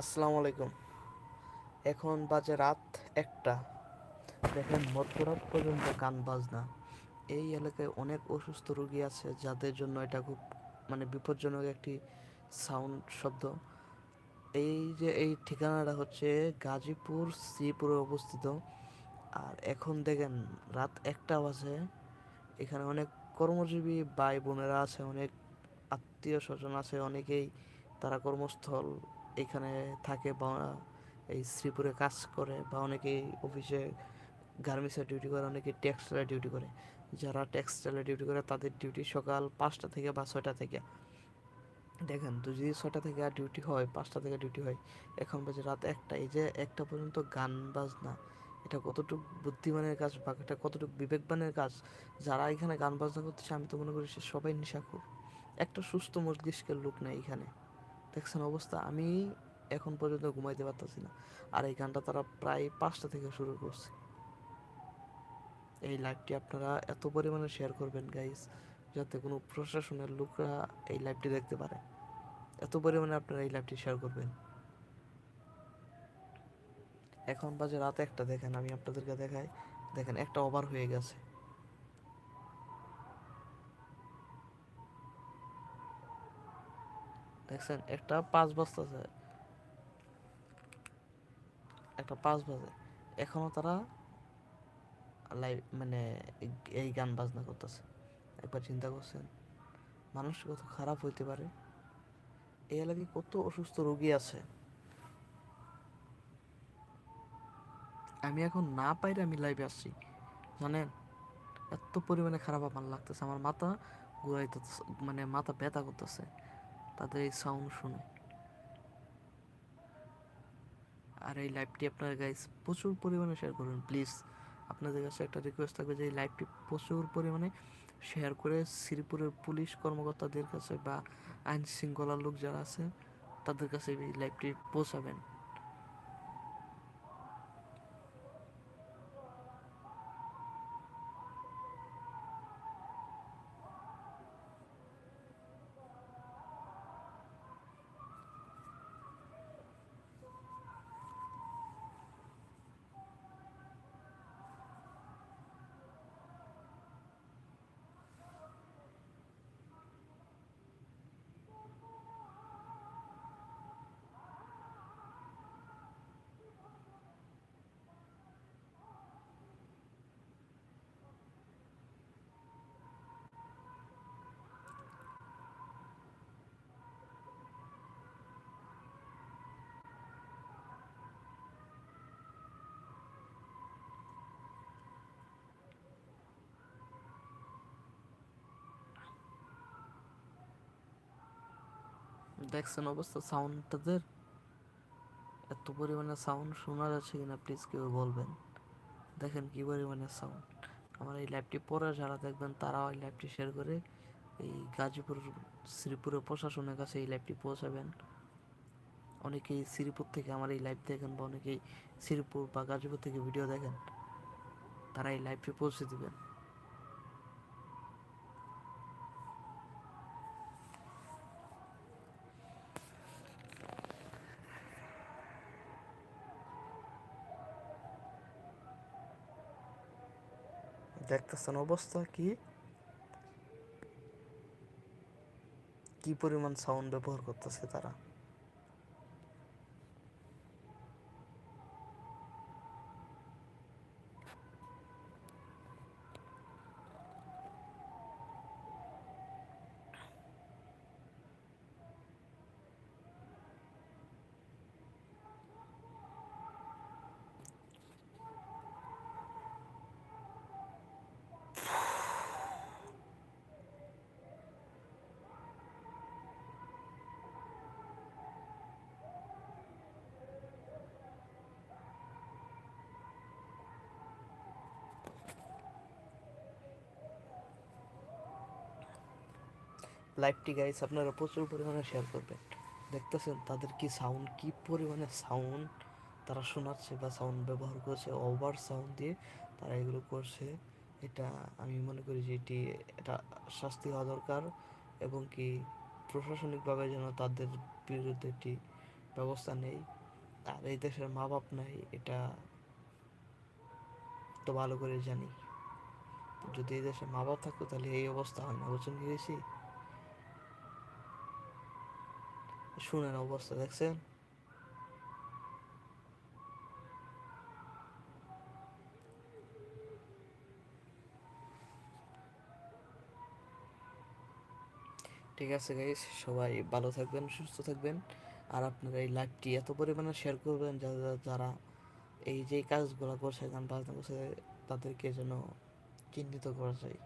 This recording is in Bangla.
আসসালামু আলাইকুম। এখন বাজে রাত একটা। দেখেন, মধ্যরাত পর্যন্ত গান বাজনা। এই এলাকায় অনেক অসুস্থ রোগী আছে, যাদের জন্য এটা খুব মানে বিপজ্জনক একটি সাউন্ড শব্দ। এই যে, এই ঠিকানাটা হচ্ছে গাজীপুর শ্রীপুরে অবস্থিত। আর এখন দেখেন, রাত একটা বাজে। এখানে অনেক কর্মজীবী ভাই বোনেরা আছে, অনেক আত্মীয় স্বজন আছে, অনেকেই তারা কর্মস্থল এখানে থাকে বা এই শ্রীপুরে কাজ করে বা অনেকেই অফিসে গার্মেন্টসে ডিউটি করে, অনেকে টেক্সটাইলে ডিউটি করে। যারা টেক্সটাইলে ডিউটি করে, তাদের ডিউটি সকাল পাঁচটা থেকে বা ছয়টা থেকে। দেখেন, তো যদি ছয়টা থেকে আর ডিউটি হয়, পাঁচটা থেকে ডিউটি হয়, এখন বাজে রাত একটা। এই যে একটা পর্যন্ত গান বাজনা, এটা কতটুকু বুদ্ধিমানের কাজ বা এটা কতটুকু বিবেকবানের কাজ? যারা এখানে গান বাজনা করতেছে, আমি তো মনে করি সে সবাই নেশাখোর। একটা সুস্থ মস্তিষ্কের লোক নেই এখানে। দেখছেন অবস্থা, আমি এখন পর্যন্ত ঘুমাইতে পারতেছি না। আর এই গানটা তারা প্রায় পাঁচটা থেকে শুরু করছে। এই লাইভটি আপনারা এত পরিমাণে শেয়ার করবেন গাইস যাতে কোনো প্রশাসনের লোকরা এই লাইভটি দেখতে পারে। এত পরিমাণে আপনারা এই লাইভটি শেয়ার করবেন। এখন বাজে রাত একটা, দেখেন আমি আপনাদেরকে দেখাই। দেখেন একটা ওভার হয়ে গেছে। দেখছেন, একটা পাঁচ বাজতেছে একটা পাঁচ বাজে। এখনও তারা লাইভ মানে এই গান বাজনা করতেছে। একবার চিন্তা করছেন, মানুষ কত খারাপ হইতে পারে? এই এলাকায় কত অসুস্থ রোগী আছে? আমি এখন না পাইলে আমি লাইভে আসছি। জানেন, এত পরিমাণে খারাপ আমার লাগতেছে, আমার মাথা ঘুরাইতেছে মানে মাথা ব্যথা করতেছে। তাদের এই সাউন্ড শুনে। আর এই লাইভটি আপনার গাইস প্রচুর পরিমাণে শেয়ার করুন প্লিজ আপনাদের কাছে একটা রিকোয়েস্ট থাকবে যে এই লাইভটি প্রচুর পরিমাণে শেয়ার করে শ্রীপুরের পুলিশ কর্মকর্তাদের কাছে বা আইন শৃঙ্খলার লোক যারা আছে, তাদের কাছে এই লাইভটি পৌঁছাবেন। দেখছেন অবস্থা সাউন্ড তাদের এত পরিমাণে সাউন্ড শোনা যাচ্ছে কিনা প্লিজ কেউ বলবেন। দেখেন কী পরিমাণে সাউন্ড আমার এই ল্যাবটি পরে যারা দেখবেন, তারাও এই ল্যাবটি শেয়ার করে এই গাজীপুর, শ্রীপুরের প্রশাসনের কাছে এই ল্যাবটি পৌঁছাবেন। অনেকেই শ্রীপুর থেকে আমার এই লাইভ দেখেন বা অনেকেই শ্রীপুর বা গাজীপুর থেকে ভিডিও দেখেন। তারা এই লাইভটি পৌঁছে দিবেন। দেখতেছেন অবস্থা কি? কি পরিমাণ সাউন্ড ব্যবহার করতেছে তারা? লাইভটি গাইস আপনারা প্রচুর পরিমাণে শেয়ার করবেন। দেখতেছেন তাদের কি সাউন্ড কি পরিমাণে সাউন্ড তারা শোনাচ্ছে বা সাউন্ড ব্যবহার করছে ওভার সাউন্ড দিয়ে তারা এগুলো করছে। এটা আমি মনে করি যে এটি এটা শাস্তি হওয়া দরকার এবং কি প্রশাসনিকভাবে যেন তাদের বিরুদ্ধে একটি ব্যবস্থা নেই। আর এই দেশের মা বাপ নাই, এটা তো ভালো করে জানি। যদি এই দেশে মা বাপ থাকতো তাহলে এই অবস্থা হয় না, বুঝছেন কি গেছি শুনেন অবস্থা, দেখছেন? ঠিক আছে গাইস সবাই ভালো থাকবেন, সুস্থ থাকবেন। আর আপনারা এই লাইভটি এত পরিমাণে শেয়ার করবেন যারা যারা এই যে কাজগুলো করছে, গান বাজনা করছে, তাদেরকে যেন চিহ্নিত করা যায়।